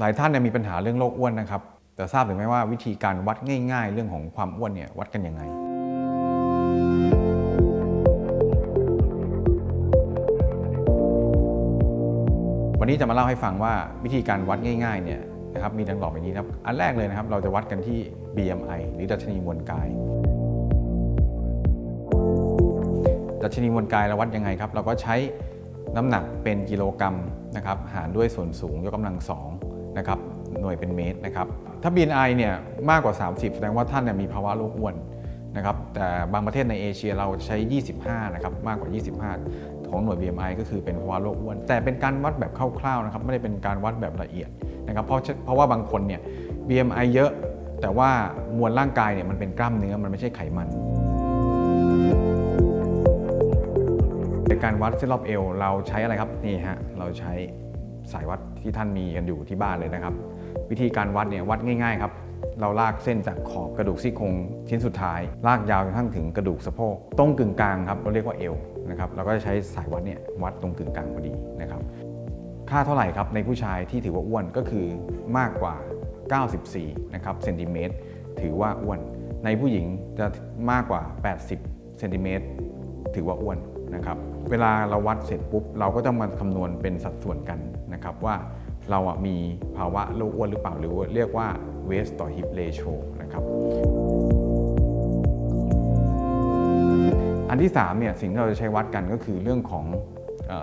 หลายท่านเนี่ยมีปัญหาเรื่องโรคอ้วนนะครับ แต่ทราบหรือไม่ว่าวิธีการวัดง่าย ๆ เรื่องของความอ้วนเนี่ยวัดกันยังไง วันนี้จะมาเล่าให้ฟังว่าวิธีการวัดง่ายๆเนี่ยนะครับมีดังต่อไปนี้นะครับ อันแรกเลยนะครับ เราจะวัดกันที่ BMI หรือดัชนีมวลกาย ดัชนีมวลกายเราวัดยังไงครับ เราก็ใช้น้ำหนักเป็นกิโลกรัมนะครับ หารด้วยส่วนสูงยกกำลังสอง นะครับหน่วยเป็นเมตรนะครับถ้า BMI เนี่ยมากกว่า 30 แสดงว่าท่านเนี่ยมีภาวะโรคอ้วนนะครับแต่บางประเทศในเอเชียเราใช้ 25 นะครับมากกว่า 25 ของหน่วย BMI ก็คือเป็นภาวะโรคอ้วน แต่เป็นการวัดแบบคร่าวๆนะครับไม่ได้เป็นการวัดแบบละเอียดนะครับเพราะเพราะว่าบางคนเนี่ย BMI เยอะ แต่ว่ามวลร่างกายเนี่ยมันเป็นกล้ามเนื้อมันไม่ใช่ไขมันในการวัดเส้นรอบเอวเราใช้อะไรครับนี่ฮะเราใช้ สายวัดที่ท่านมีกันอยู่ที่บ้านเลยนะครับ วิธีการวัดเนี่ยวัดง่าย ๆ ครับ เราลากเส้นจากขอบกระดูกซี่โครงชิ้นสุดท้าย ลากยาวจนทั่งถึงกระดูกสะโพกตรงกึ่งกลางครับเราเรียกว่าเอวนะครับเราก็จะใช้สายวัดเนี่ยวัดตรงกึ่งกลางพอดีนะครับ ค่าเท่าไหร่ครับในผู้ชายที่ถือว่าอ้วนก็คือมากกว่า 94นะครับเซนติเมตรถือว่าอ้วน ในผู้หญิงจะมากกว่า 80เซนติเมตรถือว่าอ้วน นะครับเวลาเราวัดเสร็จปุ๊บ เราก็ต้องมาคำนวณเป็นสัดส่วนกันนะครับว่าเราอะมีภาวะโรคอ้วนหรือเปล่าหรือเรียกว่า waist ต่อ hip ratio นะครับอันที่3เนี่ยสิ่งที่เราจะใช้วัดกันก็คือเรื่องของ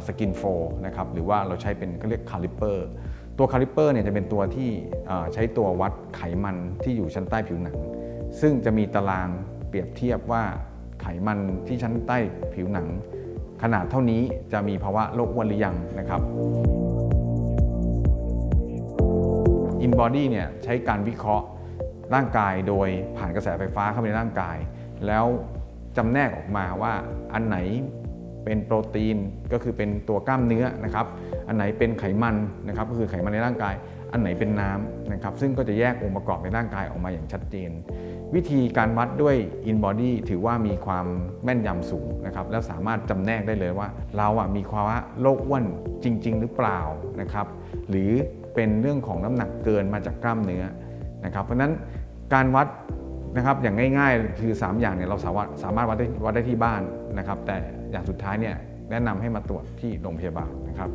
สกินโฟนะครับหรือว่าเราใช้เป็นก็เรียกคาลิเปอร์ตัวคาลิเปอร์เนี่ยจะเป็นตัวที่ใช้ตัววัดไขมันที่อยู่ชั้นใต้ผิวหนัง ซึ่งจะมีตารางเปรียบเทียบว่าไขมันที่ชั้นใต้ผิวหนัง ขนาดเท่านี้จะมีภาวะโรคอ้วนหรือยังนะครับ InBody เนี่ยใช้การวิเคราะห์ร่างกายโดยผ่านกระแสไฟฟ้าเข้าไปในร่างกาย แล้วจำแนกออกมาว่าอันไหน เป็นโปรตีนก็คือเป็นตัวกล้ามเนื้อนะครับ อันไหนเป็นไขมันนะครับก็คือไขมันในร่างกาย อันไหนเป็นน้ำนะครับ ซึ่งก็จะแยกองค์ประกอบในร่างกายออกมาอย่างชัดเจน วิธีการวัดด้วย InBody ถือว่ามีความแม่นยำสูงนะครับ และสามารถจำแนกได้เลยว่า เราอะมีภาวะโรคอ้วนจริง ๆ หรือเปล่านะครับ หรือเป็นเรื่องของน้ำหนักเกินมาจากกล้ามเนื้อนะครับ เพราะฉะนั้นการวัด นะครับอย่างง่ายๆ คือ 3 อย่างเนี่ยเราสามารถสามารถวัดได้วัดได้ที่บ้านนะครับ แต่อย่างสุดท้ายเนี่ยแนะนำให้มาตรวจที่โรงพยาบาลนะครับ